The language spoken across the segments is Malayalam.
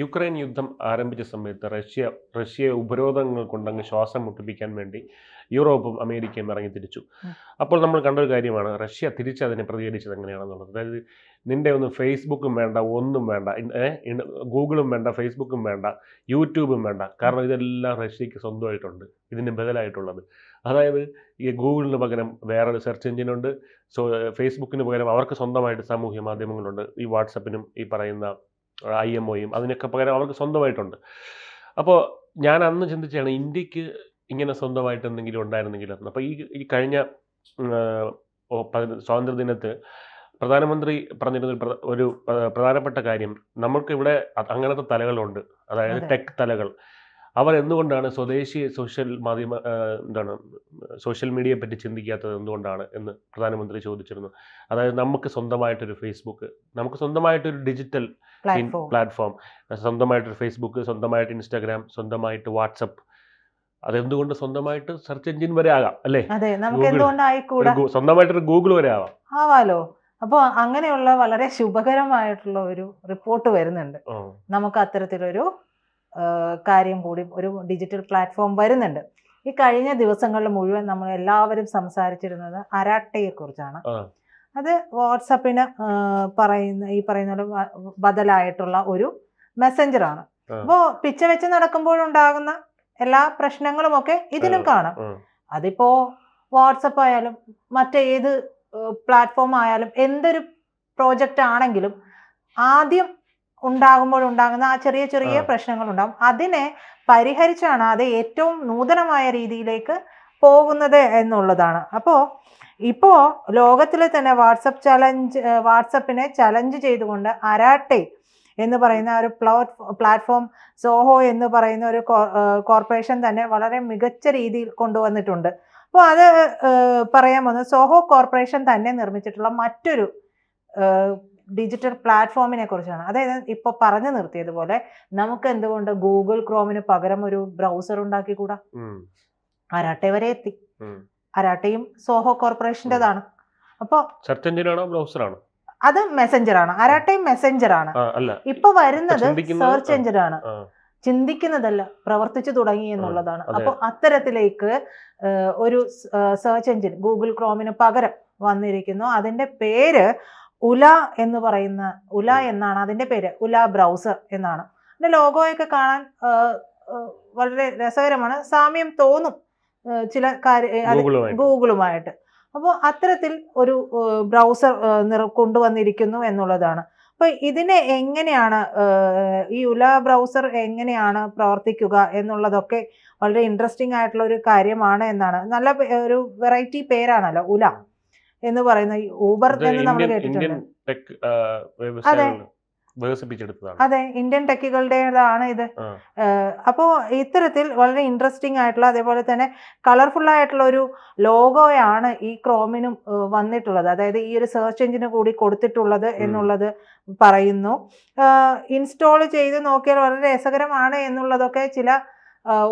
യുക്രൈൻ യുദ്ധം ആരംഭിച്ച സമയത്ത് റഷ്യ റഷ്യയെ ഉപരോധങ്ങൾ കൊണ്ടങ്ങ് ശ്വാസം മുട്ടിപ്പിക്കാൻ വേണ്ടി യൂറോപ്പും അമേരിക്കയും ഇറങ്ങി തിരിച്ചു. അപ്പോൾ നമ്മൾ കണ്ട ഒരു കാര്യമാണ് റഷ്യ തിരിച്ചതിനെ പ്രതികരിച്ചത് എങ്ങനെയാണെന്നുള്ളത്. അതായത് നിന്റെ ഒന്നും ഫേസ്ബുക്കും വേണ്ട ഒന്നും വേണ്ട ഗൂഗിളും വേണ്ട ഫേസ്ബുക്കും വേണ്ട യൂട്യൂബും വേണ്ട. കാരണം ഇതെല്ലാം റഷ്യക്ക് സ്വന്തമായിട്ടുണ്ട് ഇതിന് ബദലായിട്ടുള്ളത്. അതായത് ഈ ഗൂഗിളിന് പകരം വേറൊരു സെർച്ച് എഞ്ചിനുണ്ട്. സോ ഫേസ്ബുക്കിന് പകരം അവർക്ക് സ്വന്തമായിട്ട് സാമൂഹ്യ മാധ്യമങ്ങളുണ്ട്. ഈ വാട്സപ്പിനും ഈ പറയുന്ന ഐ എം ഒയും അതിനൊക്കെ പകരം അവർക്ക് സ്വന്തമായിട്ടുണ്ട്. അപ്പോൾ ഞാൻ അന്ന് ചിന്തിച്ചാണ് ഇന്ത്യയ്ക്ക് ഇങ്ങനെ സ്വന്തമായിട്ട് എന്തെങ്കിലും ഉണ്ടായിരുന്നെങ്കിലും? അപ്പോൾ ഈ ഈ കഴിഞ്ഞ സ്വാതന്ത്ര്യദിനത്ത് പ്രധാനമന്ത്രി പറഞ്ഞിരുന്ന ഒരു പ്ര- പ്രധാനപ്പെട്ട കാര്യം നമ്മൾക്ക് ഇവിടെ അങ്ങനത്തെ തലകളുണ്ട്. അതായത് ടെക് തലകൾ. അവർ എന്തുകൊണ്ടാണ് സ്വദേശി സോഷ്യൽ മാധ്യമ എന്താണ് സോഷ്യൽ മീഡിയയെ പറ്റി ചിന്തിക്കാത്തത് എന്തുകൊണ്ടാണ് എന്ന് പ്രധാനമന്ത്രി ചോദിച്ചിരുന്നു. അതായത് നമുക്ക് സ്വന്തമായിട്ടൊരു ഫേസ്ബുക്ക് നമുക്ക് സ്വന്തമായിട്ടൊരു ഡിജിറ്റൽ പ്ലാറ്റ്ഫോം സ്വന്തമായിട്ടൊരു ഫേസ്ബുക്ക് സ്വന്തമായിട്ട് ഇൻസ്റ്റാഗ്രാം സ്വന്തമായിട്ട് വാട്സപ്പ് അതെന്തുകൊണ്ട് സ്വന്തമായിട്ട് സെർച്ച് എഞ്ചിൻ വരെ ആകാം അല്ലേ? സ്വന്തമായിട്ടൊരു ഗൂഗിൾ വരെ ആവാം. ആവാലോ? അപ്പോൾ അങ്ങനെയുള്ള വളരെ ശുഭകരമായിട്ടുള്ള ഒരു റിപ്പോർട്ട് വരുന്നുണ്ട്. നമുക്ക് അത്തരത്തിലൊരു കാര്യം കൂടി ഒരു ഡിജിറ്റൽ പ്ലാറ്റ്ഫോം വരുന്നുണ്ട്. ഈ കഴിഞ്ഞ ദിവസങ്ങളിൽ മുഴുവൻ നമ്മൾ എല്ലാവരും സംസാരിച്ചിരുന്നത് അരാട്ടയെ കുറിച്ചാണ് അത് വാട്സപ്പിന് പറയുന്ന ഈ പറയുന്ന ബദലായിട്ടുള്ള ഒരു മെസ്സഞ്ചറാണ്. അപ്പോ അപ്പോൾ പിച്ച വെച്ച് നടക്കുമ്പോഴുണ്ടാകുന്ന എല്ലാ പ്രശ്നങ്ങളുമൊക്കെ ഇതിനും കാണാം. ആ, അതിപ്പോ വാട്സപ്പ് ആയാലും മറ്റേത് പ്ലാറ്റ്ഫോം ആയാലും എന്തൊരു പ്രോജക്റ്റ് ആണെങ്കിലും ആദ്യം ഉണ്ടാകുമ്പോൾ ഉണ്ടാകുന്ന ആ ചെറിയ ചെറിയ. പ്രശ്നങ്ങൾ ഉണ്ടാകും അതിനെ പരിഹരിച്ചാണ് അത് ഏറ്റവും നൂതനമായ രീതിയിലേക്ക് പോകുന്നത് എന്നുള്ളതാണ്. അപ്പോൾ ഇപ്പോൾ ലോകത്തിലെ തന്നെ വാട്സപ്പ് ചലഞ്ച് വാട്സപ്പിനെ ചലഞ്ച് ചെയ്തുകൊണ്ട് അരാട്ടെ എന്ന് പറയുന്ന ഒരു പ്ലാറ്റ്ഫോം സോഹോ എന്ന് പറയുന്ന ഒരു കോർപ്പറേഷൻ തന്നെ വളരെ മികച്ച രീതിയിൽ കൊണ്ടുവന്നിട്ടുണ്ട്. അപ്പോൾ അത് പറയാൻ പോകുന്നത് സോഹോ കോർപ്പറേഷൻ തന്നെ നിർമ്മിച്ചിട്ടുള്ള മറ്റൊരു ഡിജിറ്റൽ പ്ലാറ്റ്ഫോമിനെ കുറിച്ചാണ്. അതായത് ഇപ്പോൾ പറഞ്ഞു നിർത്തിയതുപോലെ നമുക്ക് എന്തുകൊണ്ട് ഗൂഗിൾ ക്രോമിന് പകരം ഒരു ബ്രൗസർ ഉണ്ടാക്കിക്കൂടാ? അരാട്ടെ വരെ എത്തി. അരാട്ടയും സോഹോ കോർപ്പറേഷന്റെതാണ് അപ്പോൾ സെർച്ച് എഞ്ചിനാണോ ബ്രൗസറാണോ അത് മെസ്സഞ്ചർ ആണ്. അരാട്ടയും മെസ്സഞ്ചർ ആണ്. ഇപ്പൊ വരുന്നത് സെർച്ച്. എഞ്ചിൻ ആണ്. ചിന്തിക്കുന്നതല്ല പ്രവർത്തിച്ചു തുടങ്ങി എന്നുള്ളതാണ്. അപ്പൊ അപ്പോൾ അത്തരത്തിലേക്ക് ഒരു സെർച്ച് എഞ്ചിൻ ഗൂഗിൾ ക്രോമിന് പകരം വന്നിരിക്കുന്നു. അതിന്റെ പേര് ഉല എന്ന് പറയുന്ന ഉല എന്നാണ് അതിന്റെ പേര്. ഉല ബ്രൗസർ എന്നാണ്. അതിന്റെ ലോഗോയൊക്കെ കാണാൻ വളരെ രസകരമാണ്. സാമ്യം തോന്നും ചില കാര്യ ഗൂഗിളുമായിട്ട്. ഗൂഗിളുമായിട്ട്. അപ്പോൾ അത്തരത്തിൽ ഒരു ബ്രൗസർ കൊണ്ടുവന്നിരിക്കുന്നു എന്നുള്ളതാണ്. അപ്പോൾ ഇതിനെ എങ്ങനെയാണ് ഈ ഉല ബ്രൗസർ എങ്ങനെയാണ് പ്രവർത്തിക്കുക എന്നുള്ളതൊക്കെ വളരെ ഇൻട്രസ്റ്റിംഗ് ആയിട്ടുള്ള ഒരു കാര്യമാണ് എന്നാണ്. നല്ല ഒരു വെറൈറ്റി പേരാണല്ലോ ഉല. എന്ന് പറയുന്ന ഊബർ എന്ന് നമ്മൾ കേട്ടിട്ടുണ്ട്. വികസിപ്പിച്ചെടുത്തതാണ്. അതെ ഇന്ത്യൻ ടെക്കുകളുടേതാണ് ഇത്. അപ്പോ അപ്പോൾ ഇത്തരത്തിൽ വളരെ ഇൻട്രസ്റ്റിംഗ് ആയിട്ടുള്ള അതേപോലെ തന്നെ കളർഫുൾ ആയിട്ടുള്ള ഒരു ലോഗോയാണ് ഈ ക്രോമിനും വന്നിട്ടുള്ളത്. അതായത് ഈ ഒരു സെർച്ച് എഞ്ചിന് കൂടി കൊടുത്തിട്ടുള്ളത് എന്നുള്ളത് പറയുന്നു. ഇൻസ്റ്റാൾ ചെയ്ത് നോക്കിയാൽ വളരെ രസകരമാണ് എന്നുള്ളതൊക്കെ ചില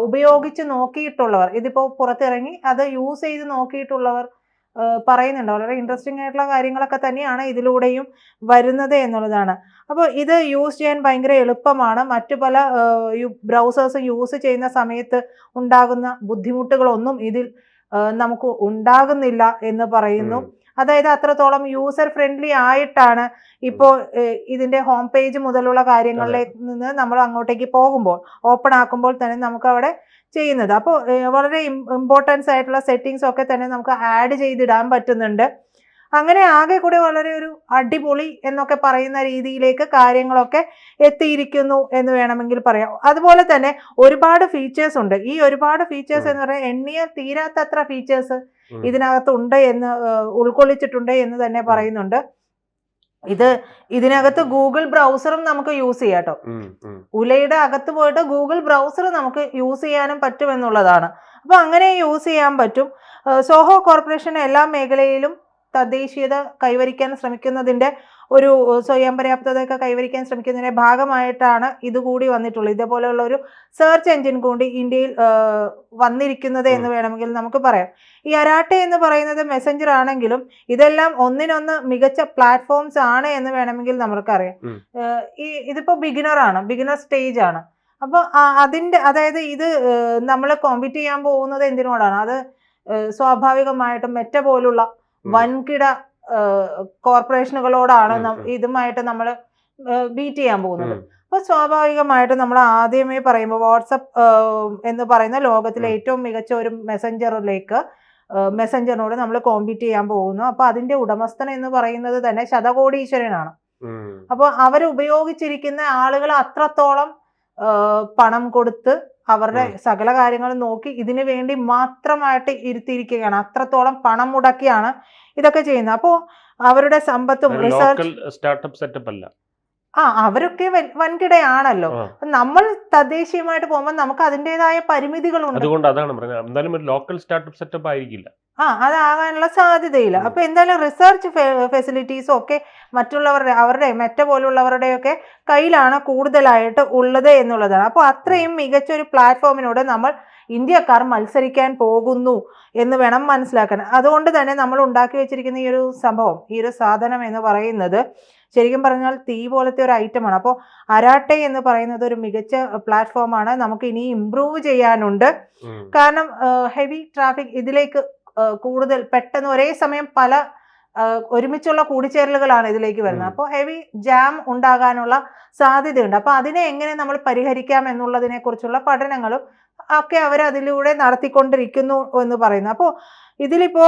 ഉപയോഗിച്ച് നോക്കിയിട്ടുള്ളവർ ഇതിപ്പോ പുറത്തിറങ്ങി അത് യൂസ് ചെയ്ത് നോക്കിയിട്ടുള്ളവർ പറയുന്നുണ്ട്. വളരെ ഇൻട്രസ്റ്റിംഗ് ആയിട്ടുള്ള കാര്യങ്ങളൊക്കെ തന്നെയാണ് ഇതിലൂടെയും വരുന്നത് എന്നുള്ളതാണ്. അപ്പോൾ ഇത് യൂസ് ചെയ്യാൻ ഭയങ്കര എളുപ്പമാണ്. മറ്റു പല ബ്രൗസേഴ്സ് യൂസ് ചെയ്യുന്ന സമയത്ത് ഉണ്ടാകുന്ന ബുദ്ധിമുട്ടുകളൊന്നും ഇതിൽ നമുക്ക് ഉണ്ടാകുന്നില്ല എന്ന് പറയുന്നു. അതായത് അത്രത്തോളം യൂസർ ഫ്രണ്ട്ലി ആയിട്ടാണ് ഇപ്പോൾ ഇതിന്റെ ഹോം പേജ് മുതലുള്ള കാര്യങ്ങളിലേക്ക് നിന്ന് നമ്മൾ അങ്ങോട്ടേക്ക് പോകുമ്പോൾ ഓപ്പൺ ആക്കുമ്പോൾ തന്നെ നമുക്ക് അവിടെ ചെയ്യുന്നത് അപ്പോൾ വളരെ ഇമ്പോർട്ടൻസ് ആയിട്ടുള്ള സെറ്റിങ്സ് ഒക്കെ തന്നെ നമുക്ക് ആഡ് ചെയ്തിടാൻ പറ്റുന്നുണ്ട്. അങ്ങനെ ആകെ കൂടി വളരെ ഒരു അടിപൊളി എന്നൊക്കെ പറയുന്ന രീതിയിലേക്ക് കാര്യങ്ങളൊക്കെ എത്തിയിരിക്കുന്നു എന്ന് വേണമെങ്കിൽ പറയാം. അതുപോലെ തന്നെ ഒരുപാട് ഫീച്ചേഴ്സ് ഉണ്ട്. ഈ ഒരുപാട് ഫീച്ചേഴ്സ് എന്ന് പറഞ്ഞാൽ എണ്ണിയ തീരാത്തത്ര ഫീച്ചേഴ്സ് ഇതിനകത്തുണ്ട് ഇതിനകത്ത് ഉണ്ട് എന്ന് ഉൾക്കൊള്ളിച്ചിട്ടുണ്ട് എന്ന് തന്നെ പറയുന്നുണ്ട്. ഇത് ഇതിനകത്ത് ഗൂഗിൾ ബ്രൗസറും നമുക്ക് യൂസ് ചെയ്യാം കേട്ടോ. ഉലയുടെ അകത്ത് പോയിട്ട് ഗൂഗിൾ ബ്രൗസർ നമുക്ക് യൂസ് ചെയ്യാനും പറ്റും എന്നുള്ളതാണ് അപ്പോൾ അങ്ങനെ യൂസ് ചെയ്യാൻ പറ്റും. സോഹോ കോർപ്പറേഷൻ എല്ലാ മേഖലയിലും തദ്ദേശീയത കൈവരിക്കാൻ ശ്രമിക്കുന്നതിന്റെ ഒരു സ്വയം പര്യാപ്തതയൊക്കെ കൈവരിക്കാൻ ശ്രമിക്കുന്നതിന്റെ ഭാഗമായിട്ടാണ് ഇതുകൂടി വന്നിട്ടുള്ളത്. ഇതേപോലെയുള്ള ഒരു സെർച്ച് എഞ്ചിൻ കൂടി ഇന്ത്യയിൽ വന്നിരിക്കുന്നത് എന്ന് വേണമെങ്കിൽ നമുക്ക് പറയാം. ഈ അരാട്ടെ എന്ന് പറയുന്നത് മെസ്സഞ്ചർ ആണെങ്കിലും ഇതെല്ലാം ഒന്നിനൊന്ന് മികച്ച പ്ലാറ്റ്ഫോംസ് ആണ് എന്ന് വേണമെങ്കിൽ നമുക്കറിയാം. ഈ ഇതിപ്പോ ബിഗിനർ ആണ് ബിഗിനർ സ്റ്റേജ് ആണ്. അപ്പോൾ അതിന്റെ അതായത് ഇത് നമ്മൾ കോമ്പീറ്റ് ചെയ്യാൻ പോകുന്നത് എന്തിനോടാണ്? അത് സ്വാഭാവികമായിട്ടും മെറ്റ പോലുള്ള. വൻകിട കോർപ്പറേഷനുകളോടാണ്. ഇതുമായിട്ട് നമ്മൾ ബീറ്റ് ചെയ്യാൻ പോകുന്നത്. അപ്പൊ അപ്പോൾ സ്വാഭാവികമായിട്ടും നമ്മൾ ആദ്യമേ പറയുമ്പോൾ വാട്സപ്പ് എന്ന് പറയുന്ന ലോകത്തിലെ ഏറ്റവും മികച്ച ഒരു മെസ്സഞ്ചറിലേക്ക് മെസ്സഞ്ചറിനോട് നമ്മൾ കോമ്പീറ്റ് ചെയ്യാൻ പോകുന്നു. അപ്പോൾ അതിന്റെ ഉടമസ്ഥൻ എന്ന് പറയുന്നത് തന്നെ ശതകോടീശ്വരനാണ്. അപ്പൊ അപ്പോൾ അവർ ഉപയോഗിച്ചിരിക്കുന്ന ആളുകൾ അത്രത്തോളം പണം കൊടുത്ത് അവരുടെ. സകല കാര്യങ്ങളും നോക്കി ഇതിനു വേണ്ടി മാത്രമായിട്ട് ഇരുത്തിയിരിക്കുകയാണ്. അത്രത്തോളം പണം മുടക്കിയാണ് ഇതൊക്കെ ചെയ്യുന്നത്. അപ്പോൾ അവരുടെ സമ്പത്തും റിസർച്ച് സ്റ്റാർട്ടപ്പ് സെറ്റപ്പ് അല്ല. ആ അവരൊക്കെ വൻകിടയാണല്ലോ. നമ്മൾ തദ്ദേശീയമായിട്ട് പോകുമ്പോൾ നമുക്ക് അതിന്റെതായ പരിമിതികളുണ്ട്. അതുകൊണ്ട് അതാണ് പറഞ്ഞത്. എന്തായാലും ഒരു ലോക്കൽ സ്റ്റാർട്ടപ്പ് സെറ്റപ്പ് ആയിരിക്കില്ല. ആ അതാകാനുള്ള സാധ്യതയില്ല. അപ്പൊ എന്തായാലും റിസർച്ച് ഫെസിലിറ്റീസും ഒക്കെ മറ്റുള്ളവരുടെ അവരുടെ മെറ്റ പോലുള്ളവരുടെയൊക്കെ കയ്യിലാണ് കൂടുതലായിട്ട് ഉള്ളത് എന്നുള്ളതാണ്. അപ്പോൾ അത്രയും മികച്ച ഒരു പ്ലാറ്റ്ഫോമിനോട് നമ്മൾ ഇന്ത്യക്കാർ മത്സരിക്കാൻ പോകുന്നു എന്ന് വേണം മനസ്സിലാക്കാൻ. അതുകൊണ്ട് തന്നെ നമ്മൾ ഉണ്ടാക്കി വെച്ചിരിക്കുന്ന ഈ ഒരു സംഭവം ഈ ഒരു സാധനം എന്ന് പറയുന്നത് ശരിക്കും പറഞ്ഞാൽ തീ പോലത്തെ ഒരു ഐറ്റമാണ്. അപ്പോൾ അരാട്ടെ എന്ന് പറയുന്നത് ഒരു മികച്ച പ്ലാറ്റ്ഫോമാണ്. നമുക്ക് ഇനി ഇമ്പ്രൂവ് ചെയ്യാനുണ്ട്. കാരണം ഹെവി ട്രാഫിക് ഇതിലേക്ക് കൂടുതൽ പെട്ടെന്ന് ഒരേ സമയം പല ഒരുമിച്ചുള്ള കൂടിച്ചേരലുകളാണ് ഇതിലേക്ക് വരുന്നത്. അപ്പോൾ ഹെവി ജാം ഉണ്ടാകാനുള്ള സാധ്യതയുണ്ട്. അപ്പോൾ അതിനെ എങ്ങനെ നമ്മൾ പരിഹരിക്കാം എന്നുള്ളതിനെ കുറിച്ചുള്ള പഠനങ്ങളും ഒക്കെ അവർ അതിലൂടെ നടത്തിക്കൊണ്ടിരിക്കുന്നു എന്ന് പറയുന്നു. അപ്പോൾ ഇതിലിപ്പോ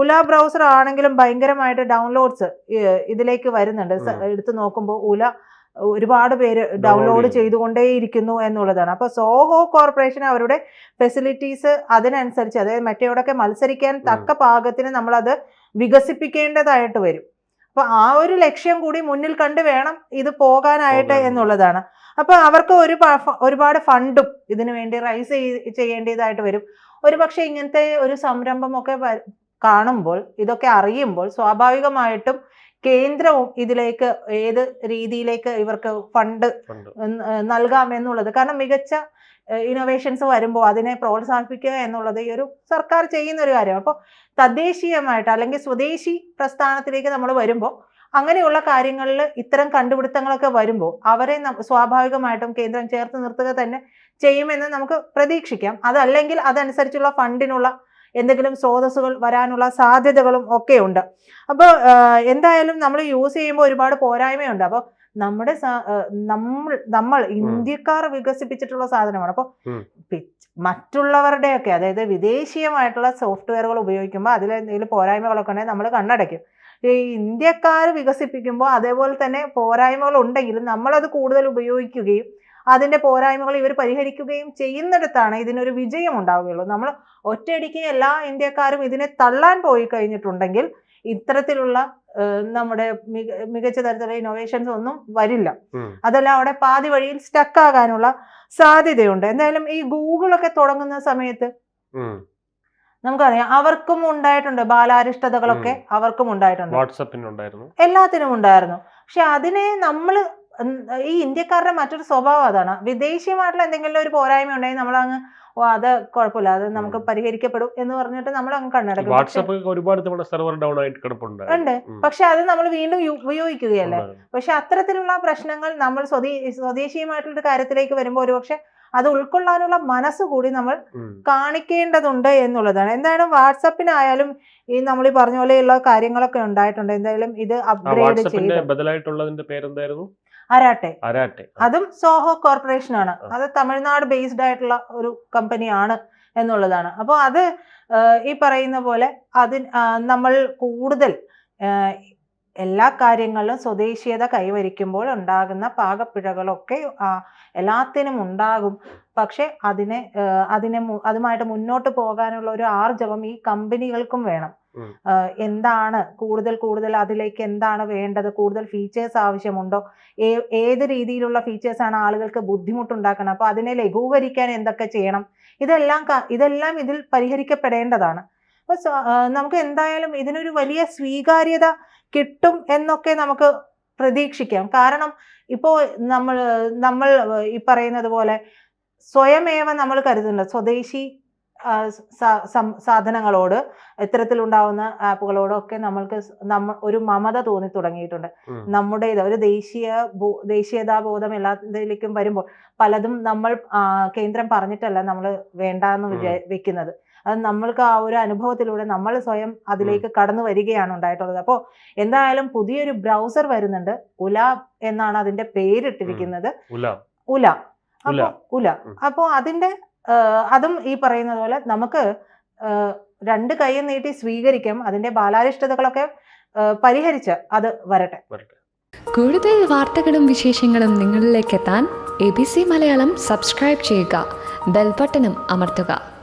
ഉല ബ്രൗസർ ആണെങ്കിലും ഭയങ്കരമായിട്ട് ഡൗൺലോഡ്സ് ഇതിലേക്ക് വരുന്നുണ്ട്. എടുത്തു നോക്കുമ്പോൾ ഉല ഒരുപാട് പേര് ഡൗൺലോഡ്. ചെയ്തുകൊണ്ടേയിരിക്കുന്നു എന്നുള്ളതാണ്. അപ്പോൾ സോഹോ കോർപ്പറേഷൻ അവരുടെ ഫെസിലിറ്റീസ് അതിനനുസരിച്ച് അതായത് മറ്റേയോടൊക്കെ മത്സരിക്കാൻ തക്ക പാകത്തിന് നമ്മളത് വികസിപ്പിക്കേണ്ടതായിട്ട് വരും. അപ്പൊ ആ ഒരു ലക്ഷ്യം കൂടി മുന്നിൽ കണ്ട് വേണം ഇത് പോകാനായിട്ട് എന്നുള്ളതാണ്. അപ്പൊ അവർക്ക് ഒരു ഒരുപാട് ഫണ്ടും ഇതിനു വേണ്ടി റൈസ് ചെയ്യേണ്ടതായിട്ട് വരും. ഒരുപക്ഷെ ഇങ്ങനത്തെ ഒരു സംരംഭമൊക്കെ കാണുമ്പോൾ ഇതൊക്കെ അറിയുമ്പോൾ സ്വാഭാവികമായിട്ടും കേന്ദ്രവും ഇതിലേക്ക് ഏത് രീതിയിലേക്ക് ഇവർക്ക് ഫണ്ട് നൽകാമെന്നുള്ളത് നൽകാം എന്നുള്ളത്. കാരണം മികച്ച ഇന്നോവേഷൻസ് വരുമ്പോൾ അതിനെ പ്രോത്സാഹിപ്പിക്കുക എന്നുള്ളത് ഈ ഒരു സർക്കാർ ചെയ്യുന്ന ഒരു കാര്യമാണ്. അപ്പോൾ തദ്ദേശീയമായിട്ട് അല്ലെങ്കിൽ സ്വദേശി പ്രസ്ഥാനത്തിലേക്ക് നമ്മൾ വരുമ്പോൾ അങ്ങനെയുള്ള കാര്യങ്ങളിൽ ഇത്തരം കണ്ടുപിടുത്തങ്ങളൊക്കെ വരുമ്പോൾ അവരെ സ്വാഭാവികമായിട്ടും കേന്ദ്രം ചേർത്ത് നിർത്തുക തന്നെ ചെയ്യുമെന്ന് നമുക്ക് പ്രതീക്ഷിക്കാം. അതല്ലെങ്കിൽ അതനുസരിച്ചുള്ള ഫണ്ടിനുള്ള എന്തെങ്കിലും സ്രോതസ്സുകൾ വരാനുള്ള സാധ്യതകളും ഒക്കെ ഉണ്ട്. അപ്പോൾ എന്തായാലും നമ്മൾ യൂസ് ചെയ്യുമ്പോൾ ഒരുപാട് പോരായ്മയുണ്ട്. അപ്പോൾ നമ്മുടെ നമ്മൾ നമ്മൾ ഇന്ത്യക്കാർ വികസിപ്പിച്ചിട്ടുള്ള സാധനമാണ്. അപ്പോൾ. മറ്റുള്ളവരുടെയൊക്കെ അതായത് വിദേശീയമായിട്ടുള്ള സോഫ്റ്റ്വെയറുകൾ ഉപയോഗിക്കുമ്പോൾ അതിൽ എന്തെങ്കിലും പോരായ്മകളൊക്കെ ഉണ്ടെങ്കിൽ നമ്മൾ കണ്ണടയ്ക്കും. ഈ ഇന്ത്യക്കാർ വികസിപ്പിക്കുമ്പോൾ അതേപോലെ തന്നെ പോരായ്മകൾ ഉണ്ടെങ്കിലും നമ്മളത് കൂടുതൽ ഉപയോഗിക്കുകയും അതിന്റെ പോരായ്മകൾ ഇവർ പരിഹരിക്കുകയും ചെയ്യുന്നിടത്താണ് ഇതിനൊരു വിജയം ഉണ്ടാവുകയുള്ളൂ. നമ്മൾ ഒറ്റയടിക്ക് എല്ലാ ഇന്ത്യക്കാരും ഇതിനെ തള്ളാൻ പോയി കഴിഞ്ഞിട്ടുണ്ടെങ്കിൽ ഇത്തരത്തിലുള്ള നമ്മുടെ മിക മികച്ച തരത്തിലുള്ള ഇന്നോവേഷൻസ് ഒന്നും വരില്ല. അതെല്ലാം അവിടെ പാതി വഴിയിൽ സ്റ്റക്ക് ആകാനുള്ള സാധ്യതയുണ്ട്. എന്തായാലും ഈ ഗൂഗിളൊക്കെ തുടങ്ങുന്ന സമയത്ത് നമുക്കറിയാം അവർക്കും ഉണ്ടായിട്ടുണ്ട് ബാലാരിഷ്ടതകളൊക്കെ. അവർക്കും ഉണ്ടായിട്ടുണ്ട്. വാട്സപ്പിനുണ്ടായിരുന്നു എല്ലാത്തിനും ഉണ്ടായിരുന്നു. പക്ഷെ അതിനെ നമ്മൾ ഈ ഇന്ത്യക്കാരുടെ മറ്റൊരു സ്വഭാവം അതാണ്. വിദേശീയമായിട്ടുള്ള എന്തെങ്കിലും ഒരു പോരായ്മ ഉണ്ടെങ്കിൽ നമ്മൾ അങ്ങ് ഓ അത് കുഴപ്പമില്ല. അത് നമുക്ക് പരിഹരിക്കപ്പെടും എന്ന് പറഞ്ഞിട്ട് നമ്മൾ അങ്ങ് കണ്ണടക്കും. വാട്സപ്പ് ഒരുപാട് നമ്മുടെ സെർവർ ഡൗൺ ആയിട്ട് കിടപ്പുണ്ട്. ഉണ്ട്. പക്ഷെ അത് നമ്മൾ വീണ്ടും ഉപയോഗിക്കുകയല്ലേ? പക്ഷെ അത്തരത്തിലുള്ള പ്രശ്നങ്ങൾ നമ്മൾ സ്വദേ സ്വദേശീയമായിട്ടുള്ള കാര്യത്തിലേക്ക് വരുമ്പോൾ ഒരുപക്ഷെ അത് ഉൾക്കൊള്ളാനുള്ള മനസ്സ് കൂടി നമ്മൾ കാണിക്കേണ്ടതുണ്ട് എന്നുള്ളതാണ്. എന്തായാലും വാട്സപ്പിനായാലും ഈ നമ്മൾ ഈ പറഞ്ഞ പോലെയുള്ള കാര്യങ്ങളൊക്കെ ഉണ്ടായിട്ടുണ്ട്. എന്തായാലും ഇത് അപ്ഗ്രേഡ് ചെയ്യും ബദലായിട്ടുള്ളതിന്റെ പേരെന്തായിരുന്നു? അരാട്ടെ അരാട്ടെ അതും സോഹോ കോർപ്പറേഷൻ ആണ്. അത് തമിഴ്നാട് ബേസ്ഡ് ആയിട്ടുള്ള ഒരു കമ്പനിയാണ് എന്നുള്ളതാണ്. അപ്പോൾ അത് ഈ പറയുന്ന പോലെ അതിന് നമ്മൾ കൂടുതൽ എല്ലാ കാര്യങ്ങളിലും സ്വദേശീയത കൈവരിക്കുമ്പോൾ ഉണ്ടാകുന്ന പാകപ്പിഴകളൊക്കെ എല്ലാത്തിനും ഉണ്ടാകും. പക്ഷെ അതിനെ അതിനെ അതുമായിട്ട് മുന്നോട്ട് പോകാനുള്ള ഒരു ആർജവം ഈ കമ്പനികൾക്കും വേണം. എന്താണ് കൂടുതൽ കൂടുതൽ അതിലേക്ക് എന്താണ് വേണ്ടത്? കൂടുതൽ ഫീച്ചേഴ്സ് ആവശ്യമുണ്ടോ? ഏത് രീതിയിലുള്ള ഫീച്ചേഴ്സ് ആണ് ആളുകൾക്ക് ബുദ്ധിമുട്ടുണ്ടാക്കുന്നത്? അപ്പോൾ അതിനെ ലഘൂകരിക്കാൻ എന്തൊക്കെ ചെയ്യണം? ഇതെല്ലാം ഇതെല്ലാം ഇതിൽ പരിഹരിക്കപ്പെടേണ്ടതാണ്. അപ്പോൾ നമുക്ക് എന്തായാലും ഇതിനൊരു വലിയ സ്വീകാര്യത കിട്ടും എന്നൊക്കെ നമുക്ക് പ്രതീക്ഷിക്കാം. കാരണം ഇപ്പോ നമ്മൾ നമ്മൾ ഈ പറയുന്നത് പോലെ സ്വയമേവ നമ്മൾ കരുതുന്നുണ്ട്. സ്വദേശി സാധനങ്ങളോട് ഇത്തരത്തിലുണ്ടാവുന്ന ആപ്പുകളോടൊക്കെ നമ്മൾക്ക് നമ്മ ഒരു മമത തോന്നി തുടങ്ങിയിട്ടുണ്ട്. നമ്മുടെ ഇത് ഒരു ദേശീയ ദേശീയതാ ദേശീയതാബോധം എല്ലാത്തിലേക്കും വരുമ്പോൾ പലതും നമ്മൾ കേന്ദ്രം പറഞ്ഞിട്ടല്ല നമ്മൾ വേണ്ടാന്ന് വിചാ വെക്കുന്നത്. അത് നമ്മൾക്ക് ആ ഒരു അനുഭവത്തിലൂടെ നമ്മൾ സ്വയം അതിലേക്ക് കടന്നു വരികയാണ് ഉണ്ടായിട്ടുള്ളത്. അപ്പോൾ എന്തായാലും പുതിയൊരു ബ്രൗസർ വരുന്നുണ്ട്. ഉല എന്നാണ് അതിന്റെ പേരിട്ടിരിക്കുന്നത്. ഉല. ഉല. ഉല. അപ്പോ അപ്പോൾ അതിന്റെ അതും ഈ പറയുന്നത് പോലെ നമുക്ക് രണ്ട് കൈയും നീട്ടി സ്വീകരിക്കാം അതിന്റെ ബാലാരിഷ്ടതകളൊക്കെ പരിഹരിച്ച് അത് വരട്ടെ. വരട്ടെ. കൂടുതൽ വാർത്തകളും വിശേഷങ്ങളും നിങ്ങളിലേക്ക് എത്താൻ A B C Malayalam subscribe ചെയ്യുക ബെൽബട്ടനും അമർത്തുക.